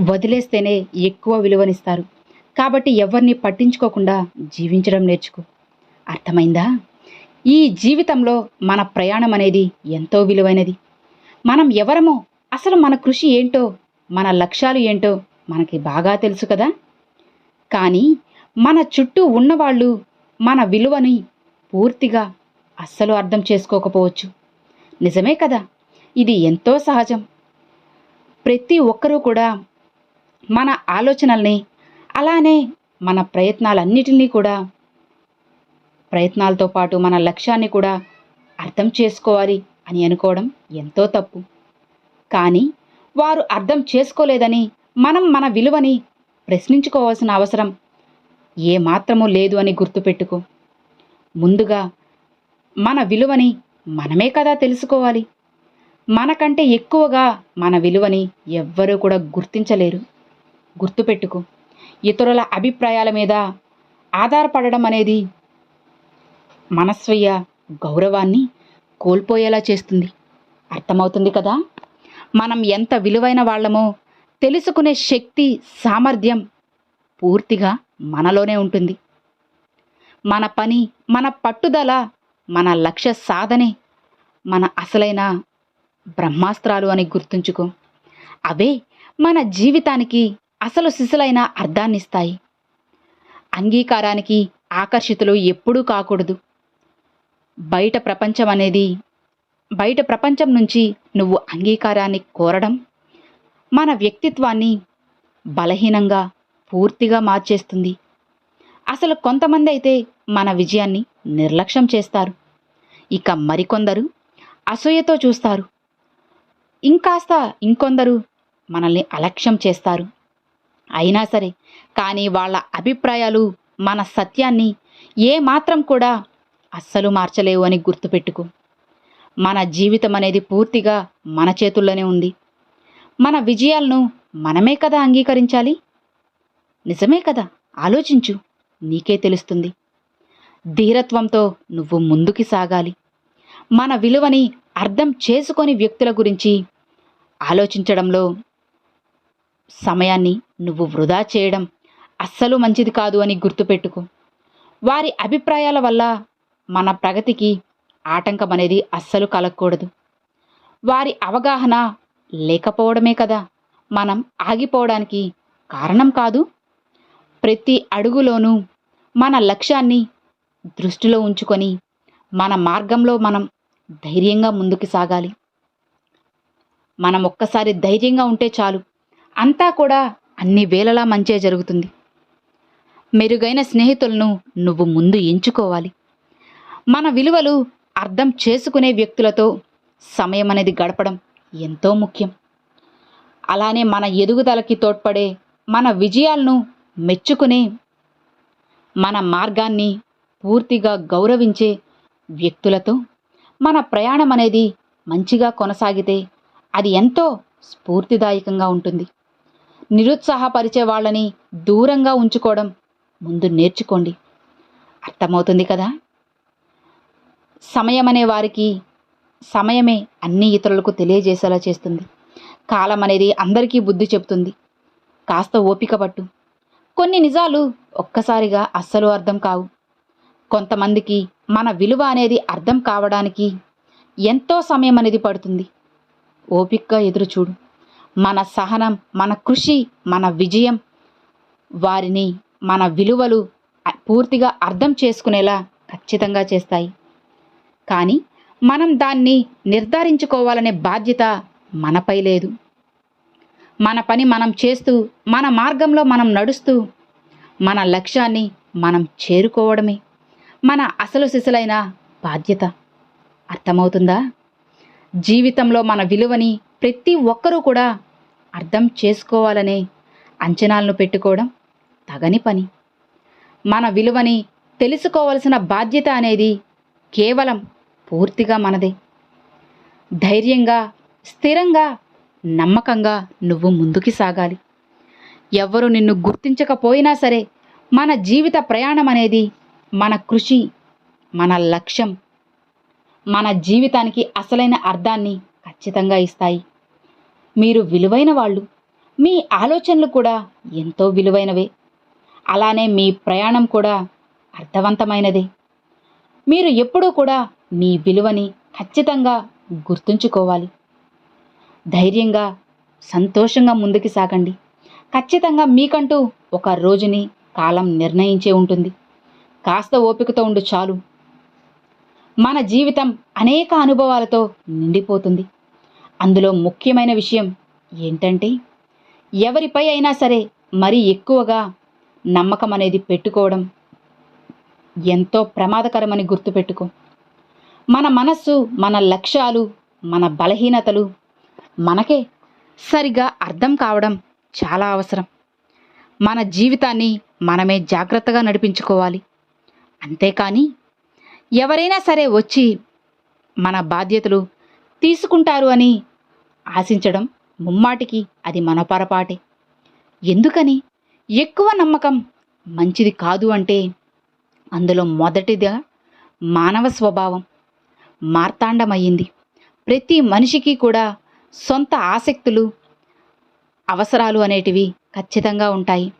వదిలేస్తేనే ఎక్కువ విలువనిస్తారు. కాబట్టి ఎవరిని పట్టించుకోకుండా జీవించడం నేర్చుకో. అర్థమైందా? ఈ జీవితంలో మన ప్రయాణం అనేది ఎంతో విలువైనది. మనం ఎవరమో అసలు మన కృషి ఏంటో మన లక్ష్యాలు ఏంటో మనకి బాగా తెలుసు కదా? కానీ మన చుట్టూ ఉన్నవాళ్ళు మన విలువని పూర్తిగా అస్సలు అర్థం చేసుకోకపోవచ్చు. నిజమే కదా? ఇది ఎంతో సహజం. ప్రతి ఒక్కరూ కూడా మన ఆలోచనల్ని అలానే మన ప్రయత్నాలన్నిటినీ కూడా ప్రయత్నాలతో పాటు మన లక్ష్యాన్ని కూడా అర్థం చేసుకోవాలి అని అనుకోవడం ఎంతో తప్పు. కానీ వారు అర్థం చేసుకోలేదని మనం మన విలువని ప్రశ్నించుకోవాల్సిన అవసరం ఏమాత్రమూ లేదు అని గుర్తుపెట్టుకో. ముందుగా మన విలువని మనమే కదా తెలుసుకోవాలి. మనకంటే ఎక్కువగా మన విలువని ఎవ్వరూ కూడా గుర్తించలేరు. గుర్తుపెట్టుకో. ఇతరుల అభిప్రాయాల మీద ఆధారపడడం అనేది మనస్వీయ గౌరవాన్ని కోల్పోయేలా చేస్తుంది. అర్థమవుతుంది కదా? మనం ఎంత విలువైన వాళ్ళమో తెలుసుకునే శక్తి సామర్థ్యం పూర్తిగా మనలోనే ఉంటుంది. మన పని మన పట్టుదల మన లక్ష్య సాధనే మన అసలైన బ్రహ్మాస్త్రాలు అని గుర్తుంచుకో. అవే మన జీవితానికి అసలు సిసలైన అర్థాన్నిస్తాయి. అంగీకారానికి ఆకర్షితులు ఎప్పుడూ కాకూడదు. బయట ప్రపంచం అనేది బయట ప్రపంచం నుంచి నువ్వు అంగీకారాన్ని కోరడం మన వ్యక్తిత్వాన్ని బలహీనంగా పూర్తిగా మార్చేస్తుంది. అసలు కొంతమంది అయితే మన విజయాన్ని నిర్లక్ష్యం చేస్తారు. ఇక మరికొందరు అసూయతో చూస్తారు. ఇంకాస్త ఇంకొందరు మనల్ని అలక్ష్యం చేస్తారు. అయినా సరే కానీ వాళ్ళ అభిప్రాయాలు మన సత్యాన్ని ఏమాత్రం కూడా అస్సలు మార్చలేవు అని గుర్తుపెట్టుకో. మన జీవితం అనేది పూర్తిగా మన చేతుల్లోనే ఉంది. మన విజయాలను మనమే కదా అంగీకరించాలి? నిజమే కదా? ఆలోచించు నీకే తెలుస్తుంది. ధీరత్వంతో నువ్వు ముందుకి సాగాలి. మన విలువని అర్థం చేసుకొని వ్యక్తుల గురించి ఆలోచించడంలో సమయాన్ని నువ్వు వృధా చేయడం అస్సలు మంచిది కాదు అని గుర్తుపెట్టుకో. వారి అభిప్రాయాల వల్ల మన ప్రగతికి ఆటంకం అనేది అస్సలు కలగకూడదు. వారి అవగాహన లేకపోవడమే కదా మనం ఆగిపోవడానికి కారణం కాదు. ప్రతి అడుగులోనూ మన లక్ష్యాన్ని దృష్టిలో ఉంచుకొని మన మార్గంలో మనం ధైర్యంగా ముందుకు సాగాలి. మనం ఒక్కసారి ధైర్యంగా ఉంటే చాలు. అంతా కూడా అన్ని వేళలా మంచే జరుగుతుంది. మెరుగైన స్నేహితులను నువ్వు ముందు ఎంచుకోవాలి. మన విలువలు అర్థం చేసుకునే వ్యక్తులతో సమయం అనేది గడపడం ఎంతో ముఖ్యం. అలానే మన ఎదుగుదలకి తోడ్పడే మన విజయాలను మెచ్చుకునే మన మార్గాన్ని పూర్తిగా గౌరవించే వ్యక్తులతో మన ప్రయాణం అనేది మంచిగా కొనసాగితే అది ఎంతో స్ఫూర్తిదాయకంగా ఉంటుంది. నిరుత్సాహపరిచే వాళ్ళని దూరంగా ఉంచుకోవడం ముందు నేర్చుకోండి. అర్థమవుతుంది కదా? సమయం అనే వారికి సమయమే అన్ని ఇతరులకు తెలియజేసేలా చేస్తుంది. కాలం అనేది అందరికీ బుద్ధి చెబుతుంది. కాస్త ఓపిక పట్టు. కొన్ని నిజాలు ఒక్కసారిగా అస్సలు అర్థం కావు. కొంతమందికి మన విలువ అనేది అర్థం కావడానికి ఎంతో సమయం అనేది పడుతుంది. ఓపికగా ఎదురు చూడు మన సహనం మన కృషి మన విజయం వారిని మన విలువలు పూర్తిగా అర్థం చేసుకునేలా ఖచ్చితంగా చేస్తాయి. కానీ మనం దాన్ని నిర్ధారించుకోవాలనే బాధ్యత మనపై లేదు. మన పని మనం చేస్తూ మన మార్గంలో మనం నడుస్తూ మన లక్ష్యాన్ని మనం చేరుకోవడమే మన అసలు సిసలైన బాధ్యత. అర్థమవుతుందా? జీవితంలో మన విలువని ప్రతి ఒక్కరూ కూడా అర్థం చేసుకోవాలనే అంచనాలను పెట్టుకోవడం తగని పని. మన విలువని తెలుసుకోవలసిన బాధ్యత అనేది కేవలం పూర్తిగా మనదే. ధైర్యంగా స్థిరంగా నమ్మకంగా నువ్వు ముందుకి సాగాలి. ఎవ్వరు నిన్ను గుర్తించకపోయినా సరే మన జీవిత ప్రయాణం అనేది మన కృషి మన లక్ష్యం. మన జీవితానికి అసలైన అర్థాన్ని ఖచ్చితంగా ఇస్తాయి. మీరు విలువైన వాళ్ళు. మీ ఆలోచనలు కూడా ఎంతో విలువైనవే. అలానే మీ ప్రయాణం కూడా అర్థవంతమైనదే. మీరు ఎప్పుడూ కూడా మీ విలువని ఖచ్చితంగా గుర్తుంచుకోవాలి. ధైర్యంగా సంతోషంగా ముందుకు సాగండి. ఖచ్చితంగా మీకంటూ ఒక రోజుని కాలం నిర్ణయించే ఉంటుంది. కాస్త ఓపికతో ఉండు చాలు. మన జీవితం అనేక అనుభవాలతో నిండిపోతుంది. అందులో ముఖ్యమైన విషయం ఏంటంటే ఎవరిపై అయినా సరే మరీ ఎక్కువగా నమ్మకం అనేది పెట్టుకోవడం ఎంతో ప్రమాదకరమని గుర్తుపెట్టుకో. మన మనస్సు మన లక్ష్యాలు మన బలహీనతలు మనకే సరిగా అర్థం కావడం చాలా అవసరం. మన జీవితాన్ని మనమే జాగ్రత్తగా నడిపించుకోవాలి. అంతేకాని ఎవరైనా సరే వచ్చి మన బాధ్యతలు తీసుకుంటారు అని ఆశించడం ముమ్మాటికి అది మన పొరపాటే. ఎందుకని? ఎక్కువ నమ్మకం మంచిది కాదు అంటే అందులో మొదటిగా మానవ స్వభావం మార్తాండమయ్యింది. ప్రతి మనిషికి కూడా సొంత ఆసక్తులు అవసరాలు అనేటివి ఖచ్చితంగా ఉంటాయి.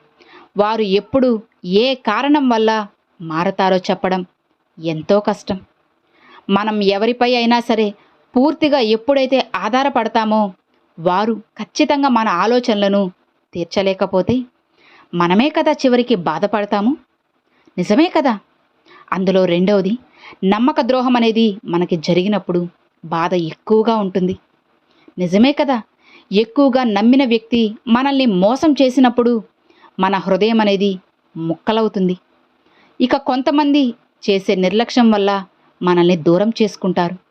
వారు ఎప్పుడు ఏ కారణం వల్ల మారతారో చెప్పడం ఎంతో కష్టం. మనం ఎవరిపై అయినా సరే పూర్తిగా ఎప్పుడైతే ఆధారపడతామో వారు ఖచ్చితంగా మన ఆలోచనలను తీర్చలేకపోతే మనమే కదా చివరికి బాధపడతాము? నిజమే కదా? అందులో రెండవది నమ్మక ద్రోహం అనేది మనకి జరిగినప్పుడు బాధ ఎక్కువగా ఉంటుంది. నిజమే కదా? ఎక్కువగా నమ్మిన వ్యక్తి మనల్ని మోసం చేసినప్పుడు మన హృదయం అనేది ముక్కలవుతుంది. ఇక కొంతమంది చేసే నిర్లక్ష్యం వల్ల మనల్ని దూరం చేసుకుంటారు.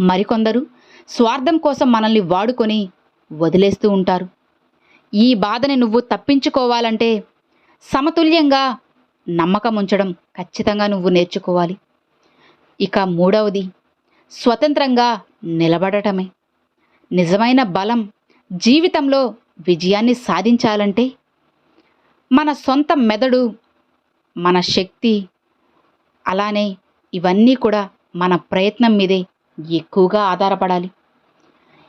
మరికొందరు స్వార్థం కోసం మనల్ని వాడుకొని వదిలేస్తూ ఉంటారు. ఈ బాధని నువ్వు తప్పించుకోవాలంటే సమతుల్యంగా నమ్మకం ఉంచడం ఖచ్చితంగా నువ్వు నేర్చుకోవాలి. ఇక మూడవది స్వతంత్రంగా నిలబడటమే. నిజమైన బలం జీవితంలో విజయాన్ని సాధించాలంటే మన సొంత మెదడు మన శక్తి అలానే ఇవన్నీ కూడా మన ప్రయత్నం మీదే ఎక్కువగా ఆధారపడాలి.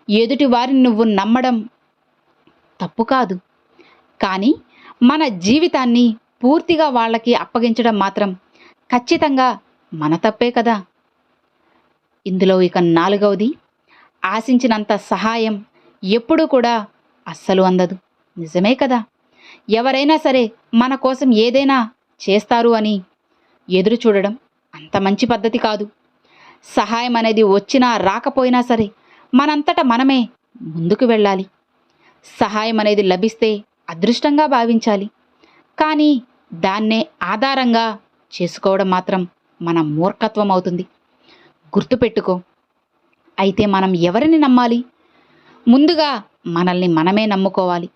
ఎదుటి వారిని నువ్వు నమ్మడం తప్పు కాదు. కానీ మన జీవితాన్ని పూర్తిగా వాళ్ళకి అప్పగించడం మాత్రం ఖచ్చితంగా మన తప్పే కదా. ఇందులో ఇక నాలుగవది ఆశించినంత సహాయం ఎప్పుడూ కూడా అస్సలు అందదు. నిజమే కదా. ఎవరైనా సరే మన కోసం ఏదైనా చేస్తారు అని ఎదురు చూడడం అంత మంచి పద్ధతి కాదు. సహాయం అనేది వచ్చినా రాకపోయినా సరే మనంతట మనమే ముందుకు వెళ్ళాలి. సహాయం అనేది లభిస్తే అదృష్టంగా భావించాలి. కానీ దాన్నే ఆధారంగా చేసుకోవడం మాత్రం మన మూర్ఖత్వం అవుతుంది. గుర్తుపెట్టుకో అయితే మనం ఎవరిని నమ్మాలి? ముందుగా మనల్ని మనమే నమ్ముకోవాలి.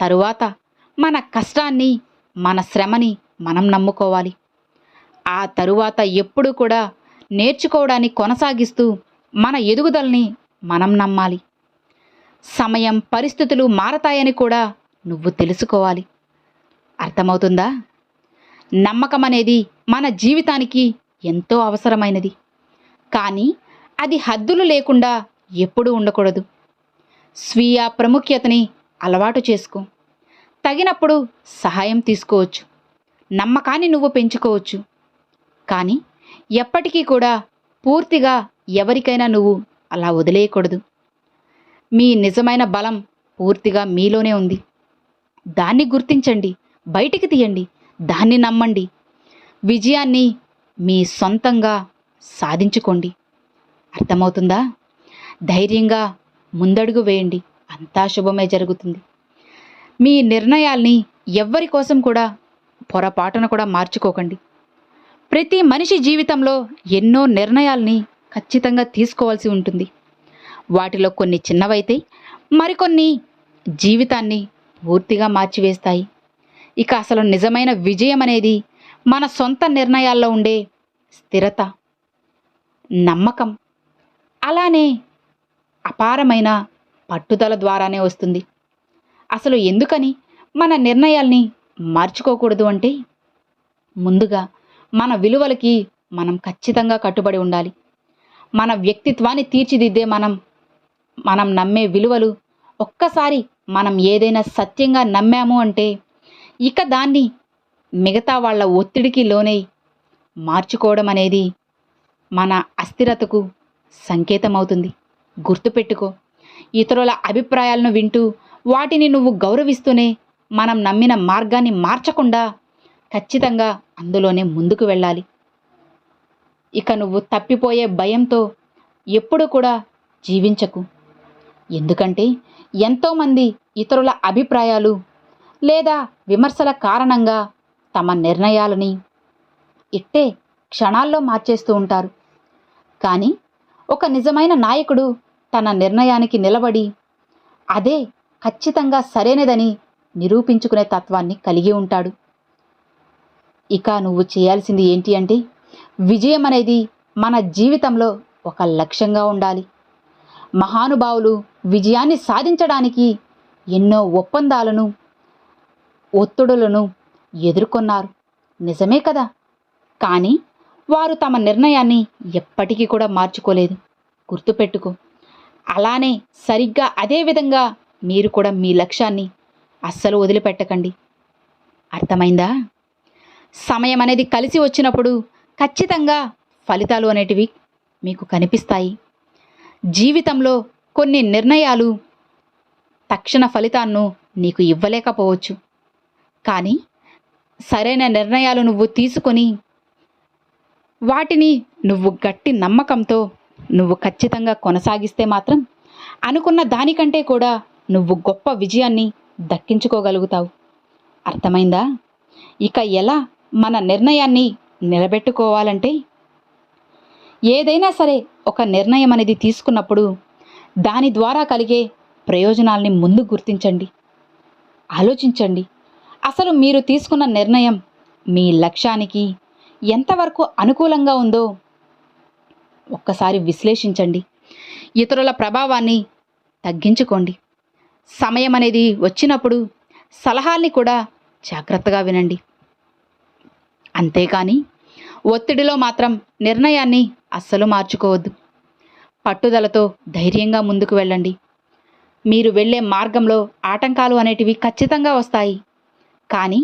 తరువాత మన కష్టాన్ని మన శ్రమని మనం నమ్ముకోవాలి. ఆ తరువాత ఎప్పుడు కూడా నేర్చుకోవడాన్ని కొనసాగిస్తూ మన ఎదుగుదలని మనం నమ్మాలి. సమయం పరిస్థితులు మారతాయని కూడా నువ్వు తెలుసుకోవాలి. అర్థమవుతుందా? నమ్మకం అనేది మన జీవితానికి ఎంతో అవసరమైనది. కానీ అది హద్దులు లేకుండా ఎప్పుడూ ఉండకూడదు. స్వీయ ప్రాముఖ్యతని అలవాటు చేసుకో. తగినప్పుడు సహాయం తీసుకోవచ్చు. నమ్మకాన్ని నువ్వు పెంచుకోవచ్చు. కానీ ఎప్పటికీ కూడా పూర్తిగా ఎవరికైనా నువ్వు అలా వదిలేయకూడదు. మీ నిజమైన బలం పూర్తిగా మీలోనే ఉంది. దాన్ని గుర్తించండి బయటికి తీయండి దాన్ని నమ్మండి. విజయాన్ని మీ సొంతంగా సాధించుకోండి. అర్థమవుతుందా? ధైర్యంగా ముందడుగు వేయండి. అంతా శుభమే జరుగుతుంది. మీ నిర్ణయాల్ని ఎవ్వరి కోసం కూడా పొరపాటున కూడా మార్చుకోకండి. ప్రతి మనిషి జీవితంలో ఎన్నో నిర్ణయాల్ని ఖచ్చితంగా తీసుకోవాల్సి ఉంటుంది. వాటిలో కొన్ని చిన్నవైతే మరికొన్ని జీవితాన్ని పూర్తిగా మార్చివేస్తాయి. ఇక అసలు నిజమైన విజయం అనేది మన సొంత నిర్ణయాల్లో ఉండే స్థిరత నమ్మకం అలానే అపారమైన పట్టుదల ద్వారానే వస్తుంది. అసలు ఎందుకని మన నిర్ణయాల్ని మార్చుకోకూడదు అంటే ముందుగా మన విలువలకి మనం ఖచ్చితంగా కట్టుబడి ఉండాలి. మన వ్యక్తిత్వాన్ని తీర్చిదిద్దే మనం మనం నమ్మే విలువలు ఒక్కసారి మనం ఏదైనా సత్యంగా నమ్మాము అంటే ఇక దాన్ని మిగతా వాళ్ళ ఒత్తిడికి లోనై మార్చుకోవడం అనేది మన అస్థిరతకు సంకేతమవుతుంది. గుర్తుపెట్టుకో ఇతరుల అభిప్రాయాలను వింటూ వాటిని నువ్వు గౌరవిస్తూనే మనం నమ్మిన మార్గాన్ని మార్చకుండా ఖచ్చితంగా అందులోనే ముందుకు వెళ్ళాలి. ఇక నువ్వు తప్పిపోయే భయంతో ఎప్పుడు కూడా జీవించకు. ఎందుకంటే ఎంతోమంది ఇతరుల అభిప్రాయాలు లేదా విమర్శల కారణంగా తమ నిర్ణయాలని ఇట్టే క్షణాల్లో మార్చేస్తూ ఉంటారు. కానీ ఒక నిజమైన నాయకుడు తన నిర్ణయానికి నిలబడి అదే ఖచ్చితంగా సరైనదని నిరూపించుకునే తత్వాన్ని కలిగి ఉంటాడు. ఇక నువ్వు చేయాల్సింది ఏంటి అంటే విజయం అనేది మన జీవితంలో ఒక లక్ష్యంగా ఉండాలి. మహానుభావులు విజయాన్ని సాధించడానికి ఎన్నో ఒప్పందాలను ఒత్తిడులను ఎదుర్కొన్నారు. నిజమే కదా? కానీ వారు తమ నిర్ణయాన్ని ఎప్పటికీ కూడా మార్చుకోలేదు. గుర్తుపెట్టుకో అలానే సరిగ్గా అదే విధంగా మీరు కూడా మీ లక్ష్యాన్ని అస్సలు వదిలిపెట్టకండి. అర్థమైందా? సమయం అనేది కలిసి వచ్చినప్పుడు ఖచ్చితంగా ఫలితాలు అనేటివి మీకు కనిపిస్తాయి. జీవితంలో కొన్ని నిర్ణయాలు తక్షణ ఫలితాన్ని నీకు ఇవ్వలేకపోవచ్చు. కానీ సరైన నిర్ణయాలు నువ్వు తీసుకొని వాటిని నువ్వు గట్టి నమ్మకంతో నువ్వు ఖచ్చితంగా కొనసాగిస్తే మాత్రం అనుకున్న దానికంటే కూడా నువ్వు గొప్ప విజయాన్ని దక్కించుకోగలుగుతావు. అర్థమైందా? ఇక ఎలా మన నిర్ణయాన్ని నిలబెట్టుకోవాలంటే? ఏదైనా సరే ఒక నిర్ణయం అనేది తీసుకున్నప్పుడు దాని ద్వారా కలిగే ప్రయోజనాల్ని ముందు గుర్తించండి. ఆలోచించండి. అసలు మీరు తీసుకున్న నిర్ణయం మీ లక్ష్యానికి ఎంతవరకు అనుకూలంగా ఉందో ఒక్కసారి విశ్లేషించండి. ఇతరుల ప్రభావాన్ని తగ్గించుకోండి. సమయం అనేది వచ్చినప్పుడు సలహాల్ని కూడా జాగ్రత్తగా వినండి. అంతేకాని ఒత్తిడిలో మాత్రం నిర్ణయాన్ని అస్సలు మార్చుకోవద్దు. పట్టుదలతో ధైర్యంగా ముందుకు వెళ్ళండి. మీరు వెళ్ళే మార్గంలో ఆటంకాలు అనేటివి ఖచ్చితంగా వస్తాయి. కానీ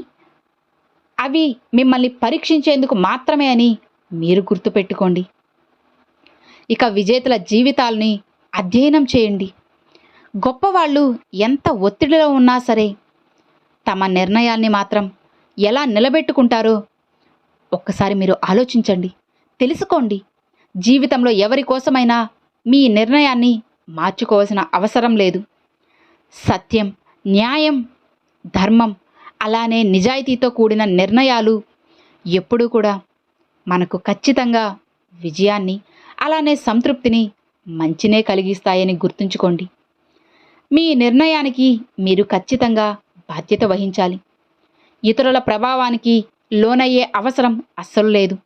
అవి మిమ్మల్ని పరీక్షించేందుకు మాత్రమే అని మీరు గుర్తుపెట్టుకోండి. ఇక విజేతల జీవితాల్ని అధ్యయనం చేయండి. గొప్పవాళ్ళు ఎంత ఒత్తిడిలో ఉన్నా సరే తమ నిర్ణయాన్ని మాత్రం ఎలా నిలబెట్టుకుంటారో ఒక్కసారి మీరు ఆలోచించండి తెలుసుకోండి. జీవితంలో ఎవరి కోసమైనా మీ నిర్ణయాన్ని మార్చుకోవాల్సిన అవసరం లేదు. సత్యం న్యాయం ధర్మం అలానే నిజాయితీతో కూడిన నిర్ణయాలు ఎప్పుడూ కూడా మనకు ఖచ్చితంగా విజయాన్ని అలానే సంతృప్తిని మంచినే కలిగిస్తాయని గుర్తుంచుకోండి. మీ నిర్ణయానికి మీరు ఖచ్చితంగా బాధ్యత వహించాలి. ఇతరుల ప్రభావానికి లోనయ్యే అవసరం అస్సలు లేదు.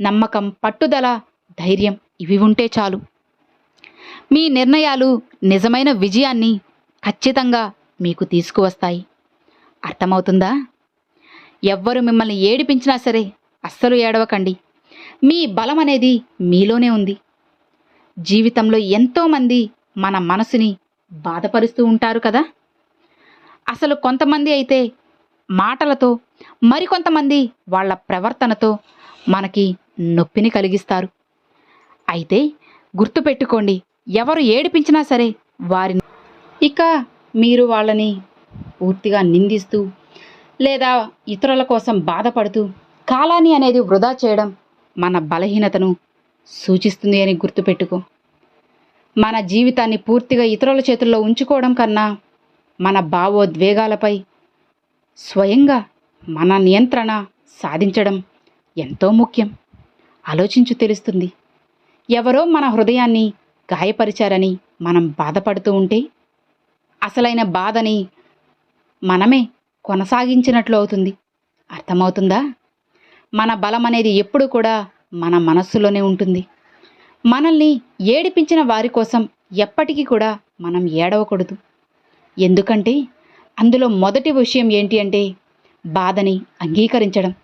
నమ్మకం పట్టుదల ధైర్యం ఇవి ఉంటే చాలు. మీ నిర్ణయాలు నిజమైన విజయాన్ని ఖచ్చితంగా మీకు తీసుకువస్తాయి. అర్థమవుతుందా? ఎవ్వరు మిమ్మల్ని ఏడిపించినా సరే అస్సలు ఏడవకండి. మీ బలం అనేది మీలోనే ఉంది. జీవితంలో ఎంతోమంది మన మనసుని బాధపరుస్తూ ఉంటారు కదా? అసలు కొంతమంది అయితే మాటలతో మరికొంతమంది వాళ్ళ ప్రవర్తనతో మనకి నొప్పిని కలిగిస్తారు. అయితే గుర్తుపెట్టుకోండి ఎవరు ఏడిపించినా సరే వారిని ఇక మీరు వాళ్ళని పూర్తిగా నిందిస్తూ లేదా ఇతరుల కోసం బాధపడుతూ కాలాన్ని అనేది వృధా చేయడం మన బలహీనతను సూచిస్తుంది అని గుర్తుపెట్టుకో మన జీవితాన్ని పూర్తిగా ఇతరుల చేతుల్లో ఉంచుకోవడం కన్నా మన భావోద్వేగాలపై స్వయంగా మన నియంత్రణ సాధించడం ఎంతో ముఖ్యం. ఆలోచించు తెలుస్తుంది. ఎవరో మన హృదయాన్ని గాయపరిచారని మనం బాధపడుతూ ఉంటే అసలైన బాధని మనమే కొనసాగించినట్లు అవుతుంది. అర్థమవుతుందా? మన బలం అనేది ఎప్పుడు కూడా మన మనస్సులోనే ఉంటుంది. మనల్ని ఏడిపించిన వారి కోసం ఎప్పటికీ కూడా మనం ఏడవకూడదు. ఎందుకంటే అందులో మొదటి విషయం ఏంటి అంటే బాధని అంగీకరించడం.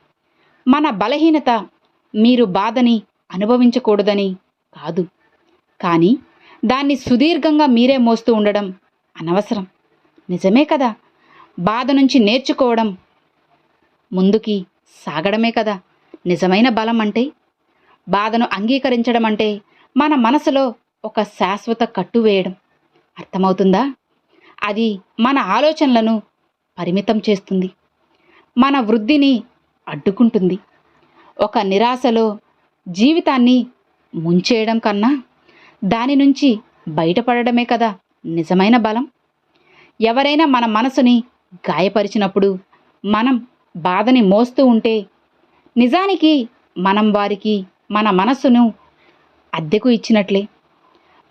మన బలహీనత మీరు బాధని అనుభవించకూడదని కాదు. కానీ దాన్ని సుదీర్ఘంగా మీరే మోస్తూ ఉండడం అనవసరం. నిజమే కదా? బాధ నుంచి నేర్చుకోవడం ముందుకి సాగడమే కదా? నిజమైన బలం అంటే? బాధను అంగీకరించడం అంటే మన మనసులో ఒక శాశ్వత కట్టు వేయడం. అర్థమవుతుందా? అది మన ఆలోచనలను పరిమితం చేస్తుంది. మన వృద్ధిని అడ్డుకుంటుంది. ఒక నిరాశలో జీవితాన్ని ముంచేయడం కన్నా దాని నుంచి బయటపడడమే కదా నిజమైన బలం. ఎవరైనా మన మనసుని గాయపరిచినప్పుడు మనం బాధని మోస్తూ ఉంటే నిజానికి మనం వారికి మన మనసును అద్దెకు ఇచ్చినట్లే.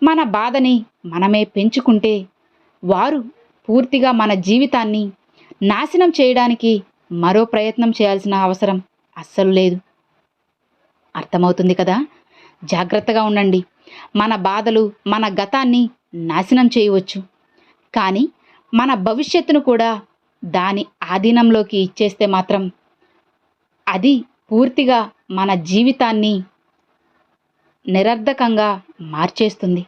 మన బాధని మనమే పెంచుకుంటే వారు పూర్తిగా మన జీవితాన్ని నాశనం చేయడానికి మరో ప్రయత్నం చేయాల్సిన అవసరం అస్సలు లేదు. అర్థమవుతుంది కదా? జాగ్రత్తగా ఉండండి. మన బాధలు మన గతాన్ని నాశనం చేయవచ్చు. కానీ మన భవిష్యత్తును కూడా దాని ఆధీనంలోకి ఇచ్చేస్తే మాత్రం అది పూర్తిగా మన జీవితాన్ని నిరర్ధకంగా మార్చేస్తుంది.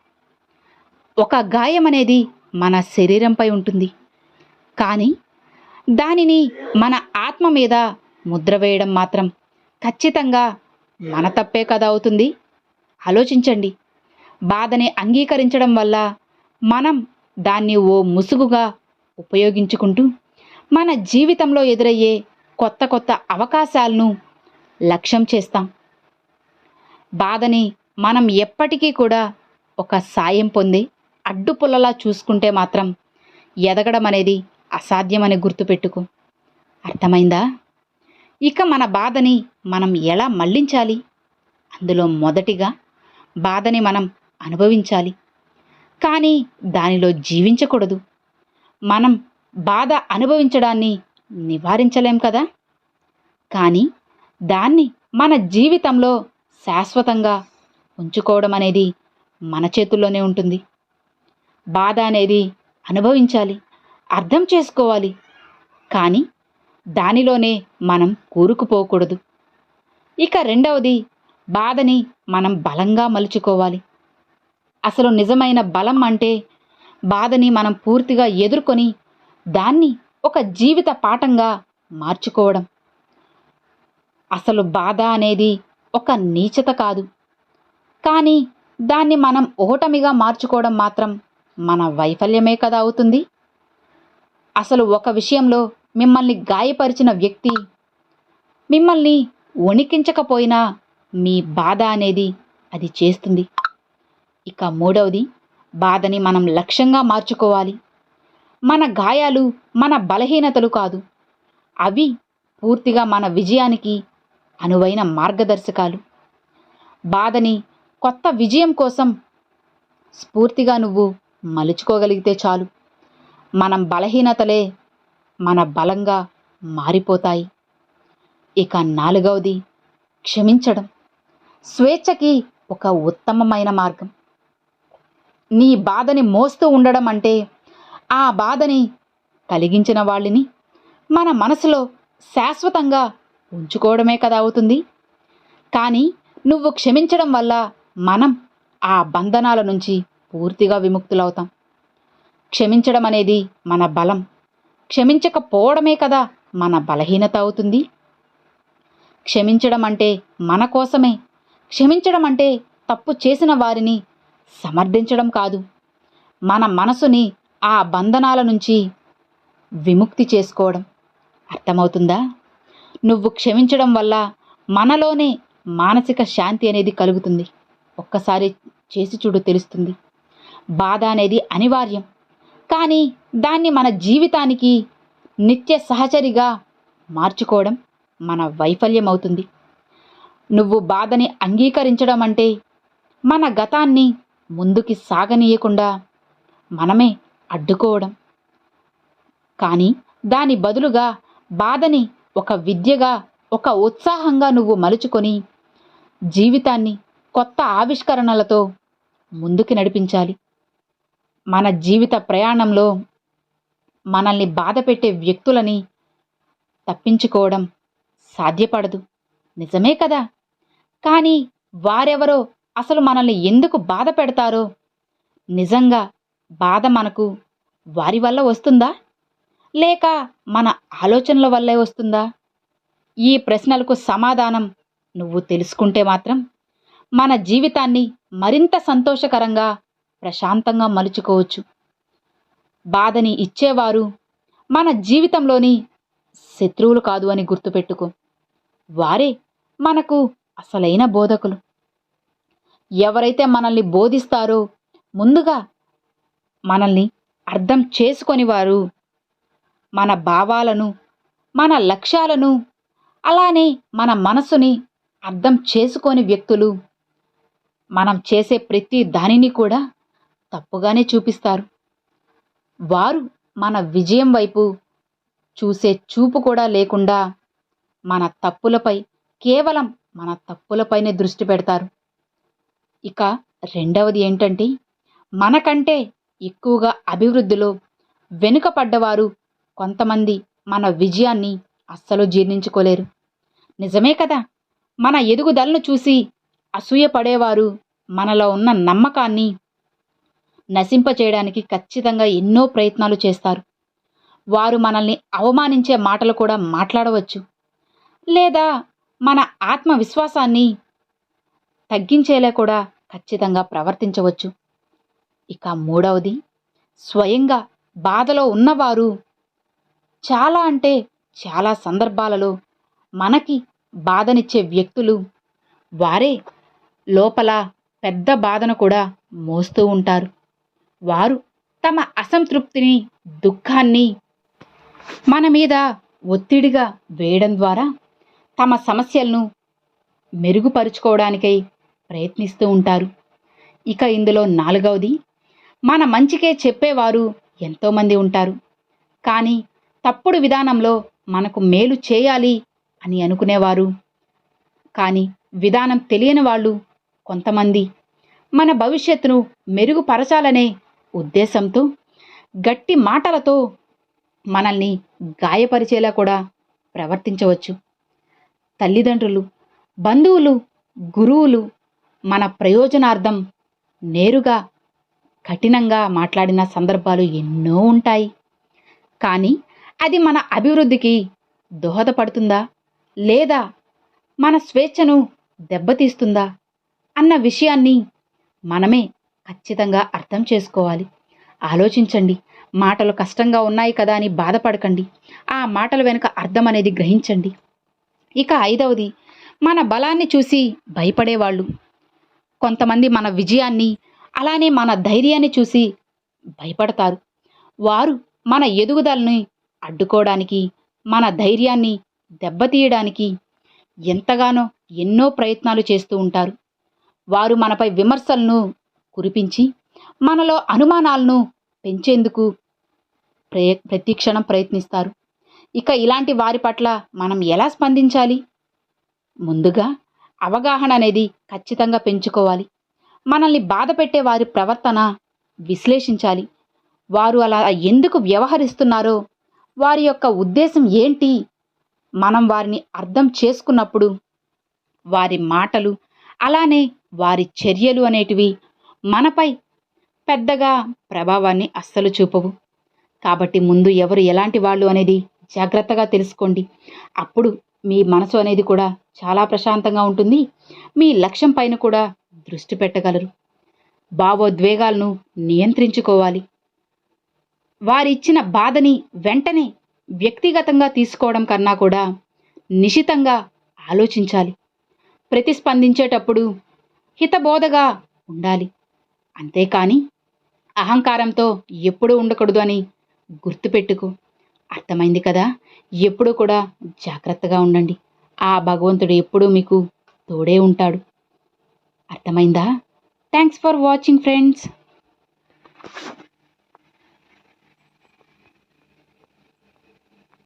ఒక గాయం అనేది మన శరీరంపై ఉంటుంది. కానీ దానిని మన ఆత్మ మీద ముద్ర వేయడం మాత్రం ఖచ్చితంగా మన తప్పే కదా అవుతుంది. ఆలోచించండి. బాధని అంగీకరించడం వల్ల మనం దాన్ని ఓ ముసుగుగా ఉపయోగించుకుంటూ మన జీవితంలో ఎదురయ్యే కొత్త కొత్త అవకాశాలను లక్ష్యం చేస్తాం. బాధని మనం ఎప్పటికీ కూడా ఒక సాయం పొంది అడ్డుపుల్లలా చూసుకుంటే మాత్రం ఎదగడం అనేది అసాధ్యమని గుర్తుపెట్టుకో. అర్థమైందా? ఇక మన బాధని మనం ఎలా మళ్ళించాలి అందులో మొదటిగా బాధని మనం అనుభవించాలి. కానీ దానిలో జీవించకూడదు. మనం బాధ అనుభవించడాన్ని నివారించలేం కదా? కానీ దాన్ని మన జీవితంలో శాశ్వతంగా ఉంచుకోవడం అనేది మన చేతుల్లోనే ఉంటుంది. బాధ అనేది అనుభవించాలి అర్థం చేసుకోవాలి. కానీ దానిలోనే మనం కూరుకుపోకూడదు. ఇక రెండవది బాధని మనం బలంగా మలుచుకోవాలి. అసలు నిజమైన బలం అంటే బాధని మనం పూర్తిగా ఎదుర్కొని దాన్ని ఒక జీవిత పాఠంగా మార్చుకోవడం. అసలు బాధ అనేది ఒక నీచత కాదు. కానీ దాన్ని మనం ఓటమిగా మార్చుకోవడం మాత్రం మన వైఫల్యమే కదా అవుతుంది? అసలు ఒక విషయంలో మిమ్మల్ని గాయపరిచిన వ్యక్తి మిమ్మల్ని వణికించకపోయినా మీ బాధ అనేది అది చేస్తుంది. ఇక మూడవది బాధని మనం లక్ష్యంగా మార్చుకోవాలి. మన గాయాలు మన బలహీనతలు కాదు. అవి పూర్తిగా మన విజయానికి అనువైన మార్గదర్శకాలు. బాధని కొత్త విజయం కోసం స్ఫూర్తిగా నువ్వు మలుచుకోగలిగితే చాలు. మనం బలహీనతలే మన బలంగా మారిపోతాయి. ఇక నాలుగవది క్షమించడం. స్వేచ్ఛకి ఒక ఉత్తమమైన మార్గం. నీ బాధని మోస్తూ ఉండడం అంటే ఆ బాధని కలిగించిన వాళ్ళని మన మనసులో శాశ్వతంగా ఉంచుకోవడమే కదా అవుతుంది. కానీ నువ్వు క్షమించడం వల్ల మనం ఆ బంధనాల నుంచి పూర్తిగా విముక్తులవుతాం. క్షమించడం అనేది మన బలం. క్షమించకపోవడమే కదా మన బలహీనత అవుతుంది. క్షమించడం అంటే మన కోసమే. క్షమించడం అంటే తప్పు చేసిన వారిని సమర్థించడం కాదు. మన మనసుని ఆ బంధనాల నుంచి విముక్తి చేసుకోవడం. అర్థమవుతుందా? నువ్వు క్షమించడం వల్ల మనలోనే మానసిక శాంతి అనేది కలుగుతుంది. ఒక్కసారి చేసి చూడు తెలుస్తుంది. బాధ అనేది అనివార్యం. కానీ దాన్ని మన జీవితానికి నిత్య సహచరిగా మార్చుకోవడం మన వైఫల్యం అవుతుంది నువ్వు బాధని అంగీకరించడం అంటే మన గతాన్ని ముందుకి సాగనీయకుండా మనమే అడ్డుకోవడం. కానీ దాని బదులుగా బాధని ఒక విద్యగా ఒక ఉత్సాహంగా నువ్వు మలుచుకొని జీవితాన్ని కొత్త ఆవిష్కరణలతో ముందుకు నడిపించాలి. మన జీవిత ప్రయాణంలో మనల్ని బాధపెట్టే వ్యక్తులని తప్పించుకోవడం సాధ్యపడదు. నిజమే కదా? కానీ వారెవరో అసలు మనల్ని ఎందుకు బాధ పెడతారో నిజంగా బాధ మనకు వారి వల్ల వస్తుందా? లేక మన ఆలోచనల వల్లే వస్తుందా? ఈ ప్రశ్నలకు సమాధానం నువ్వు తెలుసుకుంటే మాత్రం మన జీవితాన్ని మరింత సంతోషకరంగా ప్రశాంతంగా మలుచుకోవచ్చు. బాధని ఇచ్చేవారు మన జీవితంలోని శత్రువులు కాదు అని గుర్తుపెట్టుకో. వారే మనకు అసలైన బోధకులు. ఎవరైతే మనల్ని బోధిస్తారో ముందుగా మనల్ని అర్థం చేసుకొని వారు మన భావాలను మన లక్ష్యాలను అలానే మన మనసుని అర్థం చేసుకోని వ్యక్తులు. మనం చేసే ప్రతి దానిని కూడా తప్పుగానే చూపిస్తారు. వారు మన విజయం వైపు చూసే చూపు కూడా లేకుండా మన తప్పులపై కేవలం మన తప్పులపైనే దృష్టి పెడతారు. ఇక రెండవది ఏంటంటే మనకంటే ఎక్కువగా అభివృద్ధిలో వెనుకపడ్డవారు కొంతమంది మన విజయాన్ని అస్సలు జీర్ణించుకోలేరు. నిజమే కదా? మన ఎదుగుదలను చూసి అసూయపడేవారు మనలో ఉన్న నమ్మకాన్ని నశింపచేయడానికి ఖచ్చితంగా ఎన్నో ప్రయత్నాలు చేస్తారు. వారు మనల్ని అవమానించే మాటలు కూడా మాట్లాడవచ్చు. లేదా మన ఆత్మవిశ్వాసాన్ని తగ్గించేలా కూడా ఖచ్చితంగా ప్రవర్తించవచ్చు. ఇక మూడవది స్వయంగా బాధలో ఉన్నవారు చాలా అంటే చాలా సందర్భాలలో మనకి బాధనిచ్చే వ్యక్తులు వారే లోపల పెద్ద బాధను కూడా మోస్తూ ఉంటారు. వారు తమ అసంతృప్తిని దుఃఖాన్ని మన మీద ఒత్తిడిగా వేయడం ద్వారా తమ సమస్యలను మెరుగుపరుచుకోవడానికై ప్రయత్నిస్తూ ఉంటారు. ఇక ఇందులో నాలుగవది మన మంచికే చెప్పేవారు ఎంతోమంది ఉంటారు. కానీ తప్పుడు విధానంలో మనకు మేలు చేయాలి అని అనుకునేవారు. కానీ విధానం తెలియని వాళ్ళు కొంతమంది మన భవిష్యత్తును మెరుగుపరచాలనే ఉద్దేశంతో గట్టి మాటలతో మనల్ని గాయపరిచేలా కూడా ప్రవర్తించవచ్చు. తల్లిదండ్రులు బంధువులు గురువులు మన ప్రయోజనార్థం నేరుగా కఠినంగా మాట్లాడిన సందర్భాలు ఎన్నో ఉంటాయి. కానీ అది మన అభివృద్ధికి దోహదపడుతుందా? లేదా మన స్వేచ్ఛను దెబ్బతీస్తుందా? అన్న విషయాన్ని మనమే ఖచ్చితంగా అర్థం చేసుకోవాలి. ఆలోచించండి. మాటలు కష్టంగా ఉన్నాయి కదా అని బాధపడకండి. ఆ మాటల వెనుక అర్థం అనేది గ్రహించండి. ఇక ఐదవది మన బలాన్ని చూసి భయపడేవాళ్ళు. కొంతమంది మన విజయాన్ని అలానే మన ధైర్యాన్ని చూసి భయపడతారు. వారు మన ఎదుగుదలని అడ్డుకోవడానికి మన ధైర్యాన్ని దెబ్బతీయడానికి ఎంతగానో ఎన్నో ప్రయత్నాలు చేస్తూ ఉంటారు. వారు మనపై విమర్శలను కురిపించి మనలో అనుమానాలను పెంచేందుకు ప్రయ ప్రతిక్షణం ప్రయత్నిస్తారు. ఇక ఇలాంటి వారి పట్ల మనం ఎలా స్పందించాలి? ముందుగా అవగాహన అనేది ఖచ్చితంగా పెంచుకోవాలి. మనల్ని బాధ పెట్టే వారి ప్రవర్తన విశ్లేషించాలి. వారు అలా ఎందుకు వ్యవహరిస్తున్నారో వారి యొక్క ఉద్దేశం ఏంటి మనం వారిని అర్థం చేసుకున్నప్పుడు వారి మాటలు అలానే వారి చర్యలు అనేటివి మనపై పెద్దగా ప్రభావాన్ని అస్సలు చూపవు. కాబట్టి ముందు ఎవరు ఎలాంటి వాళ్ళు అనేది జాగ్రత్తగా తెలుసుకోండి. అప్పుడు మీ మనసు అనేది కూడా చాలా ప్రశాంతంగా ఉంటుంది. మీ లక్ష్యం పైన కూడా దృష్టి పెట్టగలరు. భావోద్వేగాలను నియంత్రించుకోవాలి. వారిచ్చిన బాధని వెంటనే వ్యక్తిగతంగా తీసుకోవడం కన్నా కూడా నిశితంగా ఆలోచించాలి. ప్రతిస్పందించేటప్పుడు హితబోధగా ఉండాలి. అంతేకాని అహంకారంతో ఎప్పుడూ ఉండకూడదు అని గుర్తుపెట్టుకో. అర్థమైంది కదా? ఎప్పుడూ కూడా జాగ్రత్తగా ఉండండి. ఆ భగవంతుడు ఎప్పుడూ మీకు తోడే ఉంటాడు. అర్థమైందా? Thanks for watching friends